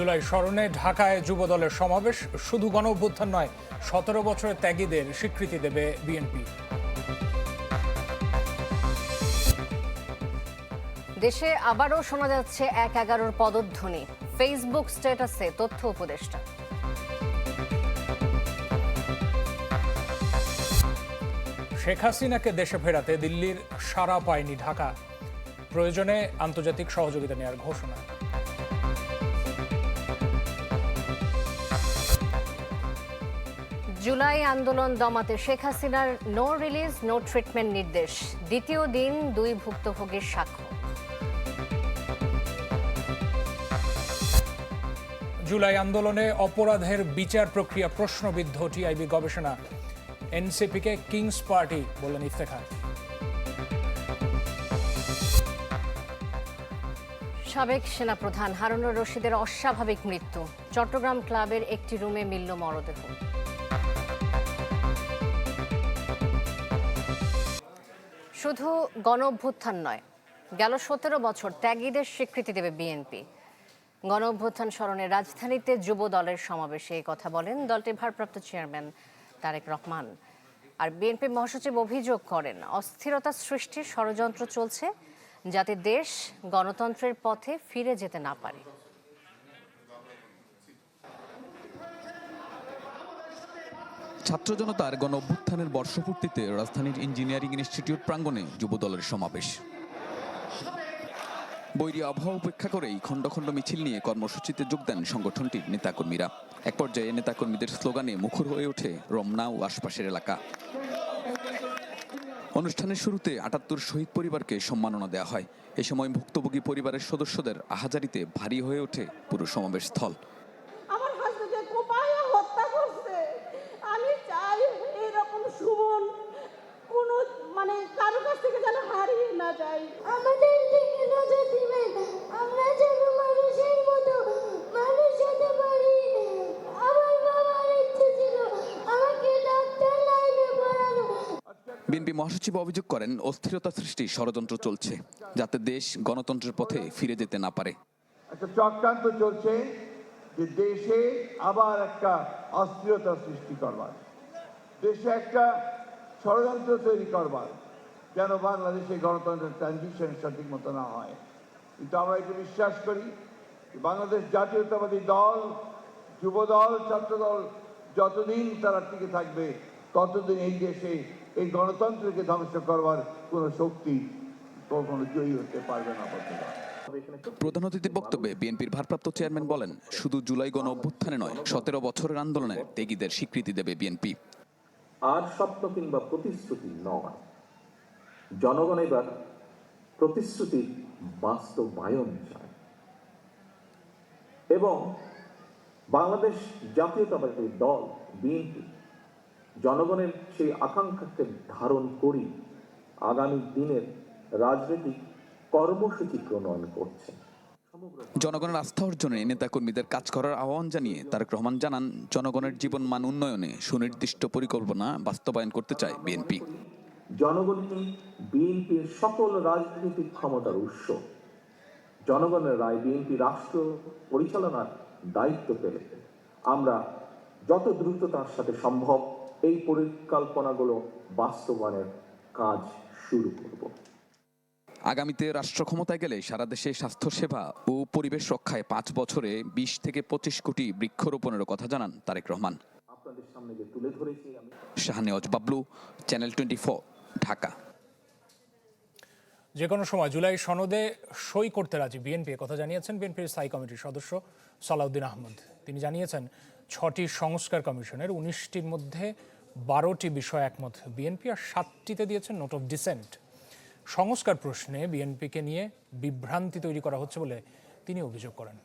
জুলাই স্মরণে ঢাকায় যুবদলের সমাবেশ। শুধু গণ অভ্যুত্থান নয় সতেরো বছরের ত্যাগীদের স্বীকৃতি দেবে বিএনপি। দেশে আবারও শোনা যাচ্ছে এক এগারোর পদধ্বনি। ফেসবুক স্ট্যাটাসে তথ্য উপদেষ্টা। শেখ হাসিনাকে দেশে ফেরাতে দিল্লির সারা পায়নি ঢাকা। প্রয়োজনে আন্তর্জাতিক সহযোগিতা নেওয়ার ঘোষণা। জুলাই আন্দোলন দমাতে শেখ হাসিনার নো রিলিজ নো ট্রিটমেন্ট নির্দেশ। দ্বিতীয় দিন দুই ভুক্তভোগীর সাক্ষ্য। জুলাই আন্দোলনে অপরাধের বিচার প্রক্রিয়া প্রশ্নবিদ্ধ টিআইবি গবেষণা। এনসিপিকে কিংস পার্টি বললেন ইফতেখার। সাবেক সেনাপ্রধান হারুনুর রশিদের অস্বাভাবিক মৃত্যু। চট্টগ্রাম ক্লাবের একটি রুমে মিলল মরদেহ। শুধু গণ অভ্যুত্থান নয়, গেল সতেরো বছর ত্যাগীদের স্বীকৃতি দেবে বিএনপি। গণ অভ্যুত্থান স্মরণে রাজধানীতে যুব দলের সমাবেশে এই কথা বলেন দলটির ভারপ্রাপ্ত চেয়ারম্যান তারেক রহমান। আর বিএনপি মহাসচিব অভিযোগ করেন, অস্থিরতা সৃষ্টির ষড়যন্ত্র চলছে যাতে দেশ গণতন্ত্রের পথে ফিরে যেতে না পারে। ছাত্র জনতার গণ অভ্যুত্থানের বর্ষপূর্তিতে রাজধানীর ইঞ্জিনিয়ারিং ইনস্টিটিউট প্রাঙ্গণে যুবদলের সমাবেশ। বৈরী আবহাওয়া উপেক্ষা করেই খণ্ড খণ্ড মিছিল নিয়ে কর্মসূচিতে যোগ দেন সংগঠনটির নেতাকর্মীরা। এক পর্যায়ে নেতাকর্মীদের স্লোগানে মুখর হয়ে ওঠে রমনা ও আশপাশের এলাকা। অনুষ্ঠানের শুরুতে আটাত্তর শহীদ পরিবারকে সম্মাননা দেওয়া হয়। এ সময় ভুক্তভোগী পরিবারের সদস্যদের আহাজারিতে ভারী হয়ে ওঠে পুরো সমাবেশ স্থল। যায় আমাদের দিকে নজর দিবেন আমরা যেন মানুষের মতো মানুষ হতে পারি। আমার বাবার ইচ্ছে ছিল আমাকে ডাক্তার লাইনে পড়ানো। বিএনপি মহাসচিব অভিযোগ করেন অস্থিরতা সৃষ্টি ষড়যন্ত্র চলছে যাতে দেশ গণতন্ত্রের পথে ফিরে যেতে না পারে। একটা চক্রান্ত চলছে যে দেশে আবার একটা অস্থিরতা সৃষ্টি করবার। দেশে একটা ষড়যন্ত্র তৈরি করবার। যেন বাংলাদেশে গণতন্ত্রের ট্রানজিশন সঠিক মতো না হয়? কিন্তু আমরা এটা বিশ্বাস করি বাংলাদেশ জাতীয়তাবাদী দল যুব দল ছাত্র দল যতদিন তারা টিকে থাকবে ততদিন এই দেশে এই গণতন্ত্রকে ধ্বংস করবার কোনো শক্তি কখনো জয়ী হতে পারবে না বর্তমান। প্রধান অতিথির বক্তব্যে বিএনপির ভারপ্রাপ্ত চেয়ারম্যান বলেন শুধু জুলাই গণ অভ্যুত্থানে নয় সতেরো বছরের আন্দোলনের ত্যাগীদের স্বীকৃতি দেবে বিএনপি। আর স্বপ্ন কিংবা প্রতিশ্রুতি নয়। জনগণ এবার প্রতিশ্রুতি বাস্তবায়ন চায়। এবং বাংলাদেশ জাতীয়তাবাদী দল, বিএনপি, জনগণের সেই আকাঙ্ক্ষাকে ধারণ করি আগামী দিনের রাজনৈতিক কর্মসূচি প্রণয়ন করছে। জনগণের আস্থা অর্জনে নেতাকর্মীদের কাজ করার আহ্বান জানিয়ে তারেক রহমান জানান, জনগণের জীবন মান উন্নয়নে সুনির্দিষ্ট পরিকল্পনা বাস্তবায়ন করতে চায় বিএনপি। জনগণই বিএনপির সকল রাজনৈতিক ক্ষমতার উৎস। জনগণের রায় বিএনপি রাষ্ট্র পরিচালনার দায়িত্ব পেলে। আমরা যত দ্রুততার সাথে সম্ভব এই পরিকল্পনাগুলো বাস্তবায়নের কাজ শুরু করব। আগামীতে রাষ্ট্র ক্ষমতায় গেলে সারা দেশে স্বাস্থ্যসেবা ও পরিবেশ রক্ষায় পাঁচ বছরে বিশ থেকে পঁচিশ কোটি বৃক্ষরোপণের কথা জানান তারেক রহমান। আপনাদের সামনে যে তুলে ধরেছি আমি শাহানেওয়াজ বাবলু চ্যানেল টোয়েন্টি ঢাকা। যে কোনো সময় জুলাই সনদে সই করতে রাজি বিএনপি কথা জানিয়েছেন বিএনপির স্থায়ী কমিটির সদস্য সালাউদ্দিন আহমদ। তিনি জানিয়েছেন, ছটি সংস্কার কমিশনের উনিশটির মধ্যে বারোটি বিষয় একমত। বিএনপি আর সাতটিতে দিয়েছেন নোট অফ ডিসেন্ট। সংস্কার প্রশ্নে বিএনপিকে নিয়ে বিভ্রান্তি তৈরি করা হচ্ছে বলে তিনি অভিযোগ করেন।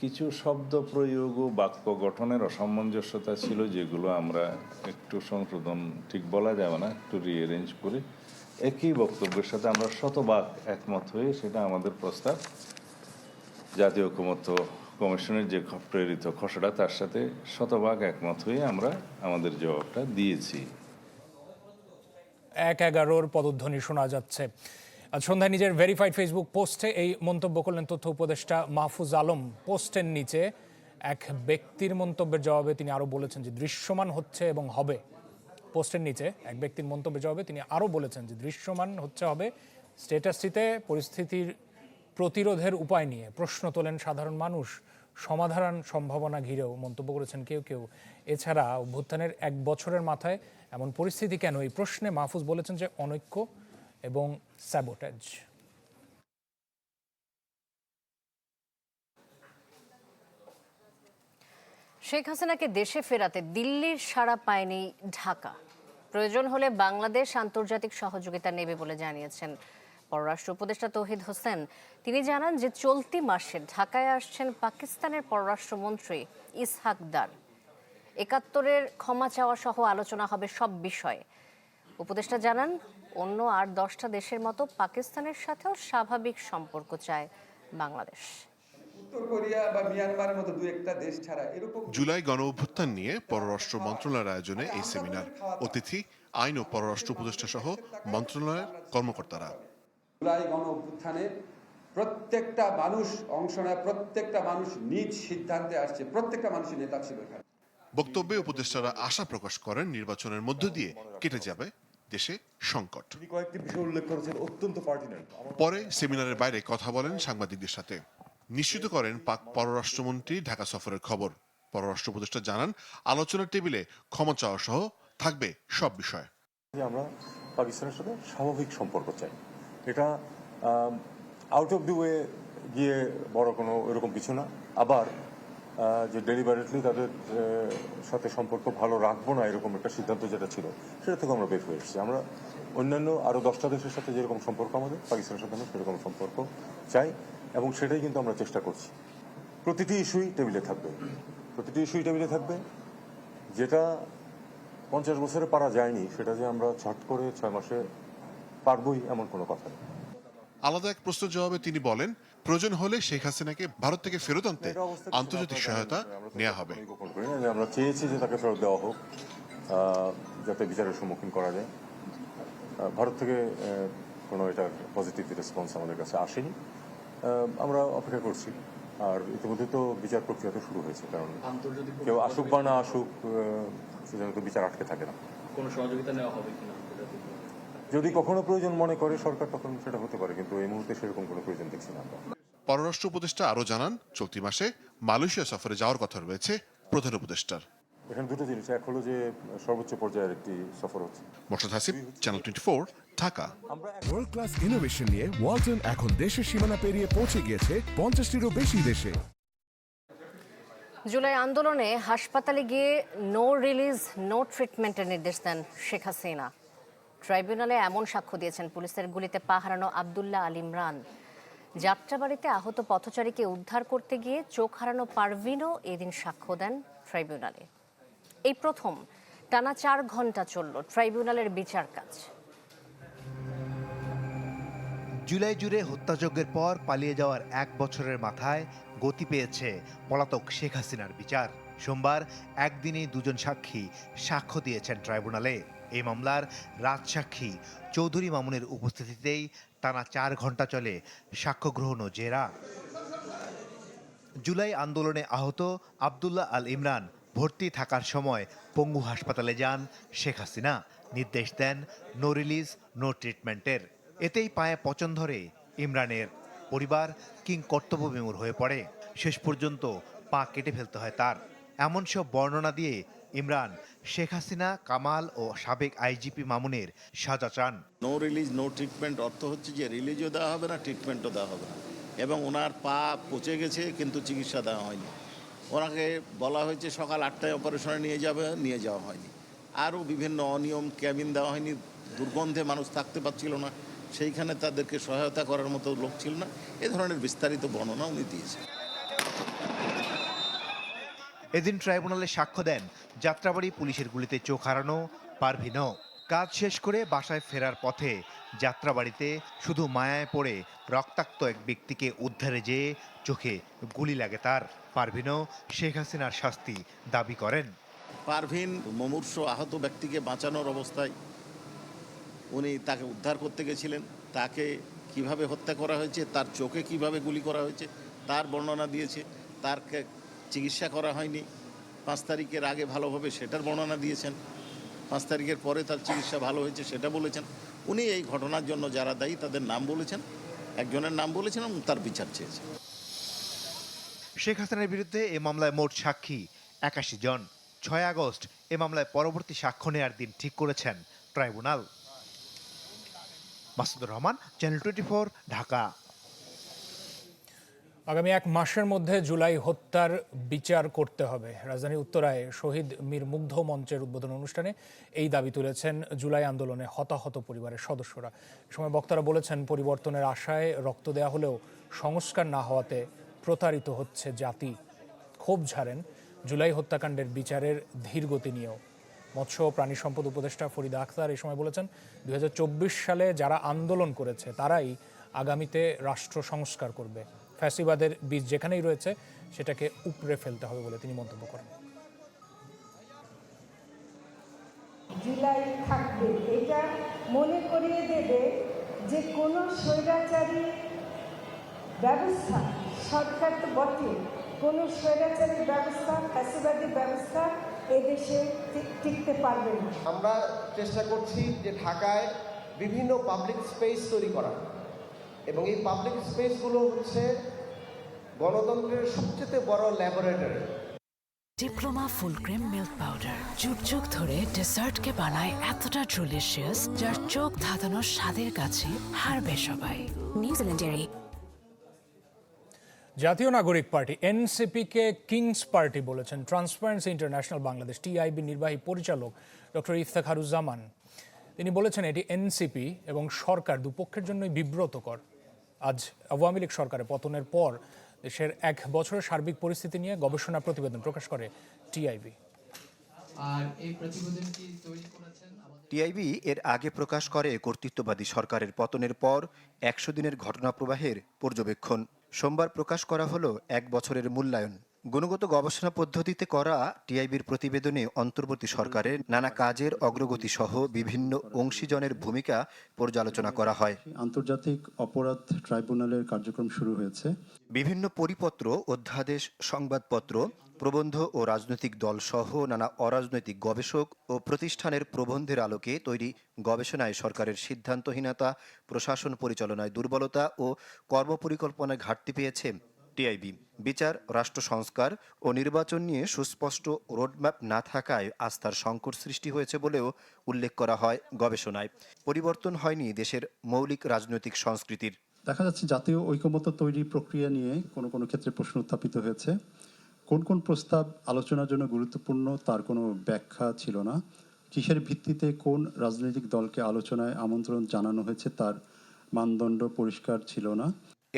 কিছু শব্দ প্রয়োগ ও বাক্য গঠনের অসামঞ্জস্যতা ছিল যেগুলো আমরা একটু সংশোধন ঠিক বলা যাবে না, একটু রিঅ্যারেঞ্জ করে একই বক্তব্যের সাথে আমরা শতভাগ একমত হয়ে সেটা আমাদের প্রস্তাব। জাতীয় ঐকমত্য কমিশনের যে প্রেরিত খসড়া, তার সাথে শতভাগ একমত হয়ে আমরা আমাদের জবাবটা দিয়েছি। এক এগারোর পদধ্বনি শোনা যাচ্ছে। আজ সন্ধ্যায় নিজের ভেরিফাইড ফেসবুক পোস্টে এই মন্তব্য করলেন তথ্য উপদেষ্টা মাহফুজ আলম। পোস্টের নিচে এক ব্যক্তির মন্তব্যের জবাবে তিনি আরও বলেছেন যে দৃশ্যমান হচ্ছে এবং হবে। পোস্টের নিচে এক ব্যক্তির মন্তব্যের জবাবে তিনি আরও বলেছেন যে দৃশ্যমান হচ্ছে, হবে। স্টেটাসটিতে পরিস্থিতির প্রতিরোধের উপায় নিয়ে প্রশ্ন তোলেন সাধারণ মানুষ। সমাধান সম্ভাবনা ঘিরেও মন্তব্য করেছেন কেউ কেউ। এছাড়া অভ্যুত্থানের এক বছরের মাথায় এমন পরিস্থিতি কেন? এই প্রশ্নে মাহফুজ বলেছেন যে অনৈক্য এবং স্যাবোটেজ শেখ হাসিনাকে দেশে ফেরাতে দিল্লির সাড়া পায়নি ঢাকা। প্রয়োজন হলে বাংলাদেশ আন্তর্জাতিক সহযোগিতা নেবে বলে জানিয়েছেন পররাষ্ট্র উপদেষ্টা তৌহিদ হোসেন। তিনি জানান যে চলতি মাসে ঢাকায় আসছেন পাকিস্তানের পররাষ্ট্রমন্ত্রী ইসহাক দার। একাত্তরের ক্ষমা চাওয়া সহ আলোচনা হবে সব বিষয়ে। উপদেষ্টা জানান অন্য আর দশটা দেশের মতো পাকিস্তানের সাথেও স্বাভাবিক সম্পর্ক চায় বাংলাদেশ। উত্তর কোরিয়া বা মিয়ানমারের মতো দু একটা দেশ ছাড়া এরকম জুলাই গণ অভ্যুত্থান নিয়ে পররাষ্ট্র মন্ত্রণালয়ের আয়োজনে এই সেমিনার। অতিথি আইন ও পররাষ্ট্র উপদেষ্টা সহ মন্ত্রণালয়ের কর্মকর্তারা। জুলাই গণ অভ্যুত্থানে প্রত্যেকটা মানুষ অংশ নেয় প্রত্যেকটা মানুষ নিজ সিদ্ধান্তে আসছে প্রত্যেকটা মানুষের নেতা ছিল এখানে। বক্তব্যে উপদেষ্টারা আশা প্রকাশ করেন নির্বাচনের মধ্য দিয়ে কেটে যাবে দেশে সংকট। তিনি কয়েকটি বিষয় উল্লেখ করেছেন অত্যন্ত পরে সেমিনারের বাইরে কথা বলেন সাংবাদিকদের সাথে। নিশ্চিত করেন পাক পররাষ্ট্রমন্ত্রী ঢাকা সফরের খবর। পররাষ্ট্র উপদেষ্টা জানান আলোচনার টেবিলে ক্ষমা চাওয়া সহ থাকবে সব বিষয়। আমরা পাকিস্তানের সাথে স্বাভাবিক সম্পর্ক চাই। এটা আউট অফ দি ওয়ে গিয়ে বড় কোনো এরকম কিছু না। আবার যে ডেলিভারেটলি তাদের সাথে সম্পর্ক ভালো রাখব না, এরকম একটা সিদ্ধান্ত যেটা ছিল, সেটা থেকে আমরা বের হয়ে এসেছি। আমরা অন্যান্য আরও দশটা দেশের সাথে যেরকম সম্পর্ক আমাদের, পাকিস্তানের সাথে আমরা সেরকম সম্পর্ক চাই, এবং সেটাই কিন্তু আমরা চেষ্টা করছি। প্রতিটি ইস্যুই টেবিলে থাকবে। প্রতিটি ইস্যুই টেবিলে থাকবে। যেটা পঞ্চাশ বছরে পারা যায়নি, সেটা যে আমরা ছট করে ছয় মাসে পারবই, এমন কোনো কথা নেই। আলাদা এক প্রশ্নের জবাবে তিনি বলেন প্রয়োজন হলে শেখ হাসিনাকে ভারত থেকে ফেরত আনতে আন্তর্জাতিক সহায়তা নেওয়া হবে। আমরা চেয়েছি যে তাকে ফেরত দেওয়া হোক যাতে বিচারের সম্মুখীন করা যায়। ভারত থেকে কোনো এটা পজিটিভ রেসপন্স আমাদের কাছে আসেনি। আমরা অপেক্ষা করছি। আর ইতিমধ্যে তো বিচার প্রক্রিয়া তো শুরু হয়েছে কারণ কেউ আসুক বা না আসুক সেজন্য তো বিচার আটকে থাকে না। কোনো সহযোগিতা নেওয়া হবে কিনা? যদি কখনো প্রয়োজন মনে করে সরকার তখন সেটা হতে পারে কিন্তু এই মুহূর্তে সেরকম কোনো প্রয়োজন দেখছি না আমরা। পররাষ্ট্র উপদেষ্টা আরও জানান চলতি মাসে মালয়েশিয়া সফরে যাওয়ার কথা রয়েছে প্রধান উপদেষ্টার। এখানে দুটো জিনিস এক হলো যে সর্বোচ্চ পর্যায়ের একটি সফর হচ্ছে। Morshed Hasib channel twenty Dhaka. আমরা ওয়ার্ল্ড ক্লাস ইনোভেশন নিয়ে ওয়ালটন এখন দেশের সীমানা পেরিয়ে পৌঁছে গিয়েছে পঞ্চাশটিরও বেশি দেশে। জুলাই আন্দোলনে হাসপাতালে গিয়ে নো রিলিজ নো ট্রিটমেন্টের নির্দেশ দেন শেখ হাসিনা। ট্রাইব্যুনালে এমন সাক্ষ্য দিয়েছেন পুলিশের গুলিতে পা হারানো আবদুল্লাহ আল ইমরান। যাত্রাবাড়িতে আহত পথচারীকে উদ্ধার করতে গিয়ে চোখ হারানো পারভিনও এদিন সাক্ষ্য দেন ট্রাইব্যুনালে। এই প্রথম, টানা চার ঘণ্টা চলল ট্রাইব্যুনালের বিচার কাজ। জুলাই জুড়ে হত্যাযজ্ঞের পর পালিয়ে যাওয়ার এক বছরের মাথায় গতি পেয়েছে পলাতক শেখ হাসিনার বিচার। সোমবার একদিনেই দুজন সাক্ষী সাক্ষ্য দিয়েছেন ট্রাইব্যুনালে। এই মামলার রাজসাক্ষী চৌধুরী মামুনের উপস্থিতিতেই টানা চার ঘণ্টা চলে সাক্ষ্য গ্রহণ ও জেরা। জুলাই আন্দোলনে আহত আবদুল্লাহ আল ইমরান ভর্তি থাকার সময় পঙ্গু হাসপাতালে যান শেখ হাসিনা। নির্দেশ দেন নো রিলিজ, নো ট্রিটমেন্টের। এতেই পায়ে পচন ধরে ইমরানের পরিবার কিং কর্তব্য বিমূর হয়ে পড়ে। শেষ পর্যন্ত পা কেটে ফেলতে হয় তার। এমন সব বর্ণনা দিয়ে ইমরান, শেখ হাসিনা, কামাল ও সাবেক আইজিপি মামুনের সাজা চান। নো রিলিজ নো ট্রিটমেন্ট অর্থ হচ্ছে যে রিলিজও দেওয়া হবে না ট্রিটমেন্টও দেওয়া হবে না। এবং ওনার পা পচে গেছে, কিন্তু চিকিৎসা দেওয়া হয়নি। ওনাকে বলা হয়েছে সকাল আটটায় অপারেশনে নিয়ে যাবে, নিয়ে যাওয়া হয়নি। আরও বিভিন্ন অনিয়ম, ক্যাবিন দেওয়া হয়নি, দুর্গন্ধে মানুষ থাকতে পারছিল না। সেইখানে তাদেরকে সহায়তা করার মতো লোক ছিল না। এ ধরনের বিস্তারিত বর্ণনা উনি দিয়েছেন। এদিন ট্রাইব্যুনালে সাক্ষ্য দেন, যাত্রাবাড়ি পুলিশের গুলিতে চোখ হারানো পারভিনও। কাজ শেষ করে বাসায় ফেরার পথে যাত্রাবাড়িতে শুধু মায়ায় পড়ে রক্তাক্ত এক ব্যক্তিকে উদ্ধারে যেয়ে চোখে গুলি লাগে তার। পারভিনও শেখ হাসিনার শাস্তি দাবি করেন। পারভিন মুমূর্ষ আহত ব্যক্তিকে বাঁচানোর অবস্থায় উনি তাকে উদ্ধার করতে গেছিলেন। তাকে কীভাবে হত্যা করা হয়েছে, তার চোখে কীভাবে গুলি করা হয়েছে, তার বর্ণনা দিয়েছে, তার চিকিৎসা করা হয়নি। পাঁচ তারিখের আগে ভালো হবে সেটার বর্ণনা দিয়েছেন। পাঁচ তারিখের পরে তার চিকিৎসা ভালো হয়েছে সেটা বলেছেন। উনি এই ঘটনার জন্য যারা দায়ী তাদের নাম বলেছেন, একজনের নাম বলেছেন এবং তার বিচার চেয়েছেন। শেখ হাসিনার বিরুদ্ধে এ মামলায় মোট সাক্ষী একাশি জন। ছয় আগস্ট এ মামলায় পরবর্তী সাক্ষ্য নেয়ার দিন ঠিক করেছেন tribunal. Masudur Rahman, channel twenty Dhaka. আগামী এক মাসের মধ্যে জুলাই হত্যার বিচার করতে হবে। রাজধানী উত্তরায় শহীদ মীর মুগ্ধ মঞ্চের উদ্বোধন অনুষ্ঠানে এই দাবি তুলেছেন জুলাই আন্দোলনে হতাহত পরিবারের সদস্যরা। সময় বক্তারা বলেছেন, পরিবর্তনের আশায় রক্ত দেওয়া হলেও সংস্কার না হওয়াতে প্রতারিত হচ্ছে জাতি। ক্ষোভ ঝাড়েন জুলাই হত্যাকাণ্ডের বিচারের ধীর গতি নিয়েও। মৎস্য প্রাণী সম্পদ উপদেষ্টা ফরিদা আখতার এই সময় বলেছেন দু হাজার চব্বিশ সালে যারা আন্দোলন করেছে তারাই আগামীতে রাষ্ট্র সংস্কার করবে। ফ্যাসিবাদের বীজ যেখানেই রয়েছে সেটাকে উপড়ে ফেলতে হবে বলে তিনি মন্তব্য করেন। জুলাই থাকবে। এটা মনে করিয়ে দেবে যে কোনো স্বৈরাচারী ব্যবস্থা সরকার তো বটে। কোনো স্বৈরাচারী ব্যবস্থা ফ্যাসিবাদী ব্যবস্থা এদেশে টিকতে পারবে না। আমরা চেষ্টা করছি যে ঢাকায় বিভিন্ন পাবলিক স্পেস তৈরি করা এবং এই পাবলিক স্পেসগুলো হচ্ছে গণতন্ত্রের সবচেয়ে বড় laboratory diploma full cream milk powder যুগ যুগ ধরে ডেসার্টকে বানায় এতটা ডেলিশিয়াস যার চোখ ধাঁধানোর স্বাদের কাছে হারবে সবাই। নিউজিল্যান্ডের জাতীয় নাগরিক পার্টি এনসিপিকে কিংস পার্টি বলেছেন ট্রান্সপারেন্সি ইন্টারন্যাশনাল বাংলাদেশ টিআইবি নির্বাহী পরিচালক ডক্টর ইফতেখারুজ্জামান। তিনি বলেছেন এটি এনসিপি এবং সরকার দুপক্ষের জন্যই বিব্রতকর। আজ আওয়ামী লীগ সরকারের পতনের পর দেশের এক বছরের সার্বিক পরিস্থিতি নিয়ে গবেষণা প্রতিবেদন প্রকাশ করে টিআইবি। আর এই প্রতিবেদনটি তৈরি করেছেন টিআইবি এর আগে প্রকাশ করে কর্তৃত্ববাদী সরকারের পতনের পর একশো দিনের ঘটনা প্রবাহের পর্যবেক্ষণ। সোমবার প্রকাশ করা হলো এক বছরের মূল্যায়ন। গুণগত গবেষণা পদ্ধতিতে করা টিআইবির প্রতিবেদনে অন্তর্বর্তী সরকারের নানা কাজের অগ্রগতি সহ বিভিন্ন অংশীজনের ভূমিকা পর্যালোচনা করা হয়। আন্তর্জাতিক অপরাধ ট্রাইব্যুনালের কার্যক্রম শুরু হয়েছে। বিভিন্ন পরিপত্র অধ্যাদেশ সংবাদপত্র প্রবন্ধ ও রাজনৈতিক দল সহ নানা অরাজনৈতিক গবেষক ও প্রতিষ্ঠানের প্রবন্ধের আলোকে তৈরি গবেষণায় সরকারের সিদ্ধান্তহীনতা প্রশাসন পরিচালনায় দুর্বলতা ও কর্মপরিকল্পনায় ঘাটতি পেয়েছে। টিআইবি, বিচার, রাষ্ট্র সংস্কার ও নির্বাচন নিয়ে সুস্পষ্ট রোডম্যাপ না থাকায় আস্থার সংকট সৃষ্টি হয়েছে বলেও উল্লেখ করা হয় গবেষণায়। পরিবর্তন হয়নি দেশের মৌলিক রাজনৈতিক সংস্কৃতির। দেখা যাচ্ছে জাতীয় ঐকমত্য তৈরি প্রক্রিয়া নিয়ে কোনো কোনো ক্ষেত্রে প্রশ্ন উত্থাপিত হয়েছে। কোন কোন প্রস্তাব আলোচনার জন্য গুরুত্বপূর্ণ তার কোনো ব্যাখ্যা ছিল না। কিসের ভিত্তিতে কোন রাজনৈতিক দলকে আলোচনায় আমন্ত্রণ জানানো হয়েছে তার মানদণ্ড পরিষ্কার ছিল না।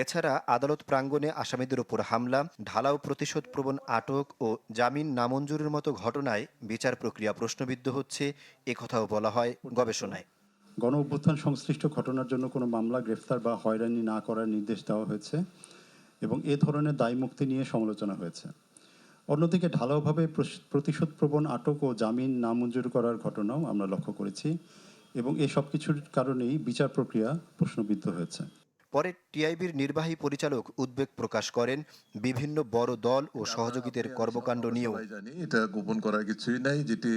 এছাড়া আদালত প্রাঙ্গণে আসামিদের উপর হামলা, ঢালাও প্রতিশোধ প্রবণ আটক ও জামিন নামঞ্জুরের মতো ঘটনায় বিচার প্রক্রিয়া প্রশ্নবিদ্ধ হচ্ছে একথাও বলা হয় গবেষণায়। গণ অভ্যুত্থান সংশ্লিষ্ট ঘটনার জন্য কোনো মামলা, গ্রেফতার বা হয়রানি না করার নির্দেশ দেওয়া হয়েছে এবং এ ধরনের দায়মুক্তি নিয়ে সমালোচনা হয়েছে। অন্যদিকে ঢালাওভাবে প্রতিশোধপ্রবণ আটক ও জামিন নামঞ্জুর করার ঘটনাও আমরা লক্ষ্য করেছি এবং এই সব কিছুর কারণেই বিচার প্রক্রিয়া প্রশ্নবিদ্ধ হয়েছে। পরে টিআইবির নির্বাহী পরিচালক উদ্বেগ প্রকাশ করেন বিভিন্ন বড় দল ও সহযোগীদের কর্মকাণ্ড নিয়েও। জানি এটা গোপন করার কিছুই নাই যেটি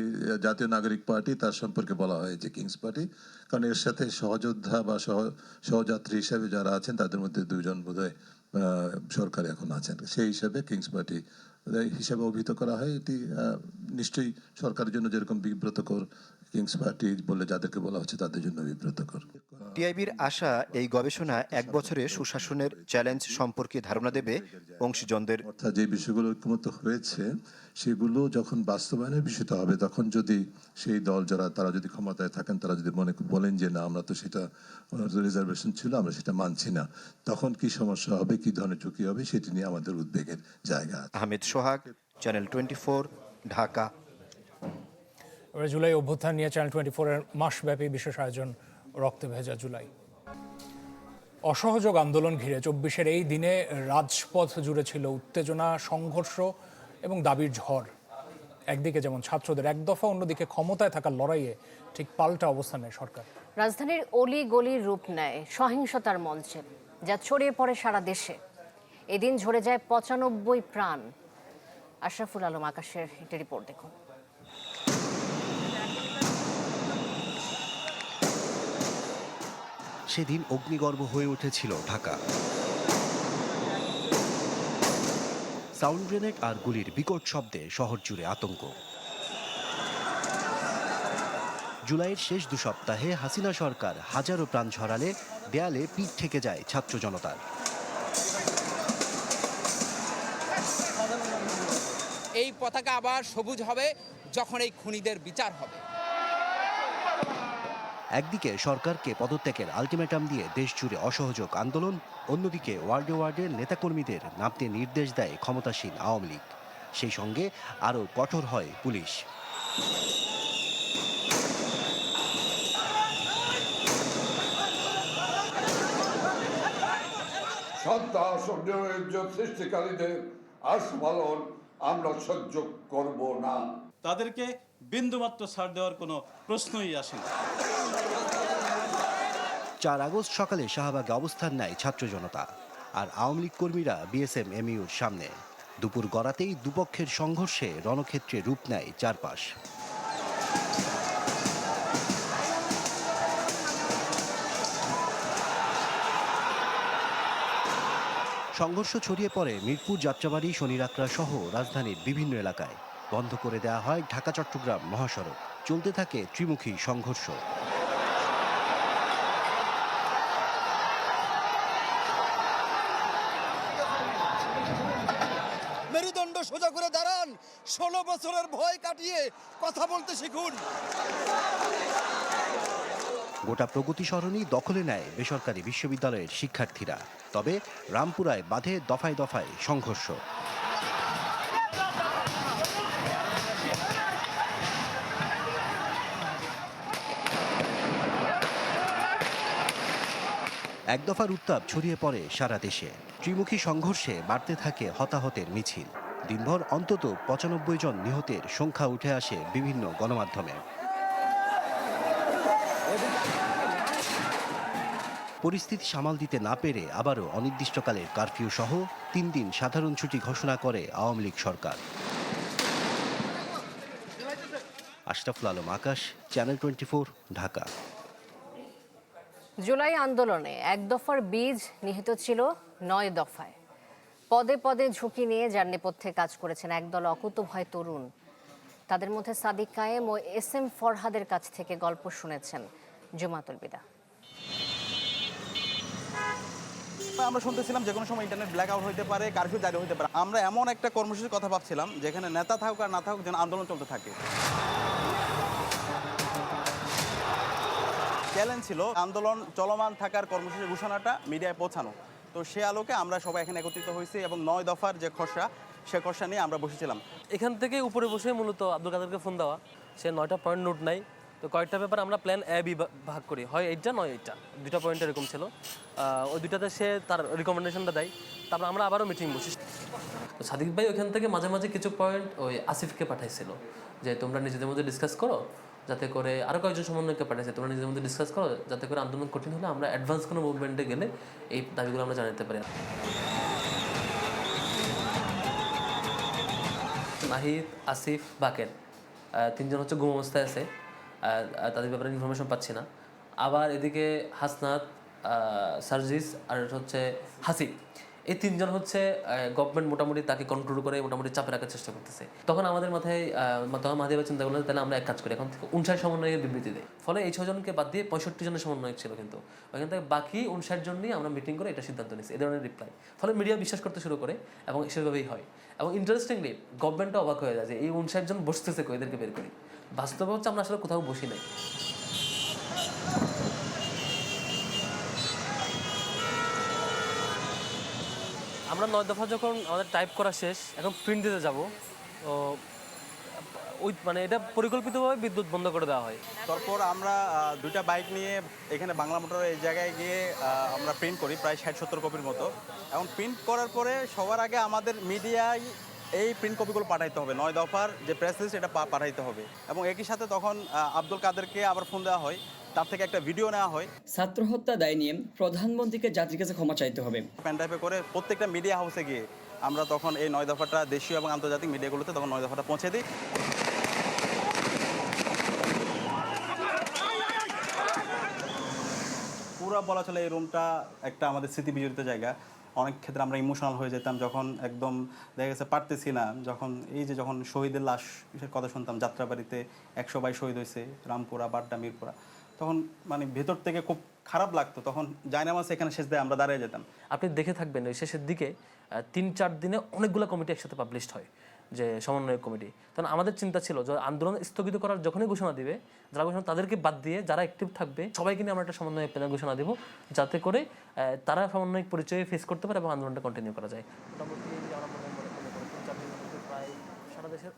জাতীয় নাগরিক পার্টি তার সম্পর্কে বলা হয় যে কিংস পার্টি। কারণ এর সাথে সহযোদ্ধা বা সহ সহযাত্রী হিসেবে যারা আছেন তাদের মধ্যে দুজন বোধহয় সরকারে এখন আছেন। সেই হিসাবে কিংস পার্টি হিসাবে অভিহিত করা হয়। এটি নিশ্চয়ই সরকারের জন্য যেরকম বিব্রতকর কিংস পার্টি বলে যাদেরকে বলা হচ্ছে তাদের জন্য বিব্রতকর টিআইবির আশা এই গবেষণা এক বছরে সুশাসনের চ্যালেঞ্জ সম্পর্কে ধারণা দেবে অংশীজনদের। অর্থাৎ যে বিষয়গুলো ঐক্যমত হয়েছে সেগুলো যখন বাস্তবায়নের বিষয়টা হবে তখন যদি সেই দল যারা তারা যদি ক্ষমতায় থাকেন তারা যদি মনে বলেন যে না আমরা তো সেটা রিজার্ভেশন ছিল আমরা সেটা মানছি না তখন কি সমস্যা হবে কি ধরনের ঝুঁকি হবে সেটি নিয়ে আমাদের উদ্বেগের জায়গা আহমেদ সোহাগ চ্যানেল টোয়েন্টি ঢাকা। এবারে জুলাই অভ্যুত্থান নিয়ে চ্যানেল টোয়েন্টি ফোরের মাসব্যাপী বিশেষ আয়োজন রক্তে ভেজা জুলাই। অসহযোগ আন্দোলন ঘিরে চব্বিশের এই দিনে রাজপথ জুড়ে ছিল উত্তেজনা, সংঘর্ষ এবং দাবির ঝড়। একদিকে যেমন ছাত্রদের এক দফা, অন্যদিকে ক্ষমতায় থাকার লড়াইয়ে ঠিক পাল্টা অবস্থান সরকার। রাজধানীর অলি গলির রূপ নেয় সহিংসতার মঞ্চে, যা ছড়িয়ে পড়ে সারা দেশে। এদিন ঝরে যায় পঁচানব্বই প্রাণ। আশরাফুল আলম আকাশের একটি রিপোর্ট দেখুন। সেদিন অগ্নিগর্ভ হয়ে উঠেছিল ঢাকা। সাউন্ড গ্রেনেড আর গুলির বিকট শব্দে শহর জুড়ে আতঙ্ক। জুলাইয়ের শেষ দু সপ্তাহে হাসিনা সরকার হাজারো প্রাণ ঝরালে দেয়ালে পিঠ থেকে যায় ছাত্র জনতার। এই পতাকা আবার সবুজ হবে যখন এই খুনিদের বিচার হবে। একদিকে সরকারকে পদত্যাগের আলটিমেটাম দিয়ে দেশ জুড়ে অসহযোগ আন্দোলন অন্যদিকে ওয়ার্ডে ওয়ার্ডের নেতাকর্মীদের নামতে নির্দেশ দেয় ক্ষমতাসীন আওয়ামী লীগ। সেই সঙ্গে আরও কঠোর হয় পুলিশ। ও সৃষ্টিকারীদের আস্ফালন আমরা সহ্য করব না। তাদেরকে বিন্দুমাত্র ছাড় দেওয়ার কোনো প্রশ্নই আসে না। চার আগস্ট সকালে শাহবাগে অবস্থান নেয় ছাত্র জনতা। আর আওয়ামী লীগ কর্মীরা বিএসএম এমইউর সামনে। দুপুর গড়াতেই দুপক্ষের সংঘর্ষে রণক্ষেত্রে রূপ নেয় চারপাশ। সংঘর্ষ ছড়িয়ে পড়ে মিরপুর, যাত্রাবাড়ি শনিরাকড়া সহ রাজধানীর বিভিন্ন এলাকায়। বন্ধ করে দেওয়া হয় ঢাকা, চট্টগ্রাম মহাসড়ক। চলতে থাকে ত্রিমুখী সংঘর্ষ মেরুদণ্ড সোজা করে দাঁড়ান ষোলো বছরের ভয় কাটিয়ে কথা বলতে শিখুন। গোটা প্রগতি সরণি দখলে নেয় বেসরকারি বিশ্ববিদ্যালয়ের শিক্ষার্থীরা। তবে রামপুরায় বাধে দফায় দফায় সংঘর্ষ। এক দফার উত্তাপ ছড়িয়ে পড়ে সারা দেশে। ত্রিমুখী সংঘর্ষে বাড়তে থাকে হতাহতের মিছিল। দিনভর অন্তত পঁচানব্বই জন নিহতের সংখ্যা উঠে আসে বিভিন্ন গণমাধ্যমে। পরিস্থিতি সামাল দিতে না পেরে আবারও অনির্দিষ্টকালের কারফিউ সহ তিন দিন সাধারণ ছুটি ঘোষণা করে আওয়ামী লীগ সরকার। Ashraful Alam, Akash channel twenty Dhaka. July আন্দোলনে এক দফার বীজ নিহিত ছিল নয় দফায়। পদে পদে ঝুঁকি নিয়ে যার নেপথ্যে কাজ করেছেন একদল অকুতভয় তরুণ। তাদের মধ্যে সাদিক কায়েম ও এস এম ফরহাদের কাছ থেকে গল্প শুনেছেন জুমাতুল বিদা। আমরা শুনতেছিলাম যে কোনো সময় ইন্টারনেট ব্ল্যাক আউট হতে পারে কারফিউ জারি হতে পারে। আমরা এমন একটা কর্মসূচির কথা ভাবছিলাম, যেখানে নেতা থাকুক আর না থাকুক যেন আন্দোলন চলতে থাকে। চ্যালেঞ্জ ছিল আন্দোলন চলমান থাকার কর্মসূচি ঘোষণাটা মিডিয়ায় পৌঁছানো। তো সে আলোকে আমরা সবাই এখানে একত্রিত হয়েছি এবং নয় দফার যে খসড়া, সে খসড়া নিয়ে আমরা বসেছিলাম। এখান থেকে উপরে বসে মূলত আব্দুল কাদেরকে ফোন দেওয়া। সে নয়টা পয়েন্ট নোট নাই। তো কয়েকটা ব্যাপার আমরা প্ল্যান এ বি, ভাগ করি। হয় এইটা, নয় এইটা। দুটা পয়েন্ট এরকম ছিল। ওই দুটাতে সে তার রিকমেন্ডেশনটা দেয়। তারপর আমরা আবারও মিটিং বসি। তো সাদিক ভাই ওখান থেকে মাঝে মাঝে কিছু পয়েন্ট ওই আসিফকে পাঠাইছিল। যে তোমরা নিজেদের মধ্যে ডিসকাস করো। যাতে করে আরও কয়েকজন সমন্বয়কে পাঠাইছে। তোমরা নিজেদের মধ্যে ডিসকাস করো, যাতে করে আন্দোলন কঠিন হলে আমরা অ্যাডভান্স কোনো মুভমেন্টে গেলে এই দাবিগুলো আমরা জানাতে পারি। নাহিদ আসিফ, বাকের তিনজন হচ্ছে গুম অবস্থায় আছে তাদের ব্যাপারে ইনফরমেশন পাচ্ছি না। আবার এদিকে হাসনাত সার্জিস, আর হচ্ছে হাসিব এই তিনজন হচ্ছে গভর্নমেন্ট মোটামুটি তাকে কন্ট্রোল করে মোটামুটি চাপে রাখার চেষ্টা করতেছে। তখন আমাদের মাথায় তখন মাঝে চিন্তা করল তাহলে আমরা এক কাজ করি, এখন থেকে উনষাট সমন্বয়ের বিবৃতি দেয় ফলে এই ছজনকে বাদ দিয়ে পঁয়ষট্টি জনের সমন্বয়ক ছিল কিন্তু। ওইখান থেকে বাকি উনষাট জন নিয়ে আমরা মিটিং করে এটা সিদ্ধান্ত নিচ্ছি এই ধরনের রিপ্লাই ফলে মিডিয়া বিশ্বাস করতে শুরু করে এবং সেভাবেই হয়। এবং ইন্টারেস্টিংলি গভর্নমেন্টটা অবাক হয়ে যায় যে এই উনষাট জন বসতেছে এদেরকে বের করি। বাস্তবে হচ্ছে আমরা আসলে কোথাও বসি নাই। আমরা নয় দফা যখন আমাদের টাইপ করা শেষ, এখন প্রিন্ট দিতে যাব, তো ওই মানে এটা পরিকল্পিতভাবে বিদ্যুৎ বন্ধ করে দেওয়া হয়। তারপর আমরা দুইটা বাইক নিয়ে এখানে বাংলা মোটর এই জায়গায় গিয়ে আমরা প্রিন্ট করি, প্রায় ষাট সত্তর কপির মতো। এবং প্রিন্ট করার পরে সবার আগে আমাদের মিডিয়ায় এই প্রিন্ট কপিগুলো পাঠাইতে হবে। নয় দফার যে প্রেস লিস্ট এটা পাঠাইতে হবে। এবং একই সাথে তখন আব্দুল কাদেরকে আবার ফোন দেওয়া হয়। তার থেকে একটা ভিডিও নেওয়া হয়। ছাত্র হত্যা দায় নিয়ে প্রধানমন্ত্রীকে জাতির কাছে ক্ষমা চাইতে হবে। প্যান্ডাইপে করে প্রত্যেকটা মিডিয়া হাউসে গিয়ে আমরা তখন এই নয় দফাটা দেশীয় এবং আন্তর্জাতিক মিডিয়াগুলোতে তখন নয় দফাটা পৌঁছে দিই। পুরো বলা চলে এই রুমটা একটা আমাদের স্মৃতি বিজড়িত জায়গা। অনেক ক্ষেত্রে আমরা ইমোশনাল হয়ে যেতাম যখন একদম দেখা গেছে পারতেছি না যখন এই যে যখন শহীদের লাশের কথা শুনতাম যাত্রাবাড়িতে একশো বাই শহীদ হয়েছে রামপুরা বাড্ডা মিরপুরা। তখন মানে ভেতর থেকে খুব খারাপ লাগতো। তখন জায়নামাজ এখানে শেষ দেয় আমরা দাঁড়িয়ে যেতাম। আপনি দেখে থাকবেন ওই শেষের দিকে তিন চার দিনে অনেকগুলো কমিটি একসাথে পাবলিশড হয়, যে সমন্বয় কমিটি। তখন আমাদের চিন্তা ছিল যে আন্দোলন স্থগিত করার যখনই ঘোষণা দিবে, যারা ঘোষণা তাদেরকে বাদ দিয়ে যারা অ্যাক্টিভ থাকবে, সবাইকে নিয়ে আমরা একটা সমন্বয় প্যানেল ঘোষণা দেবো, যাতে করে তারা সমন্বয়ক পরিচয়ে ফেস করতে পারে এবং আন্দোলনটা কন্টিনিউ করা যায়। মোটামুটি আমরা মনে করে প্রায় সারা দেশের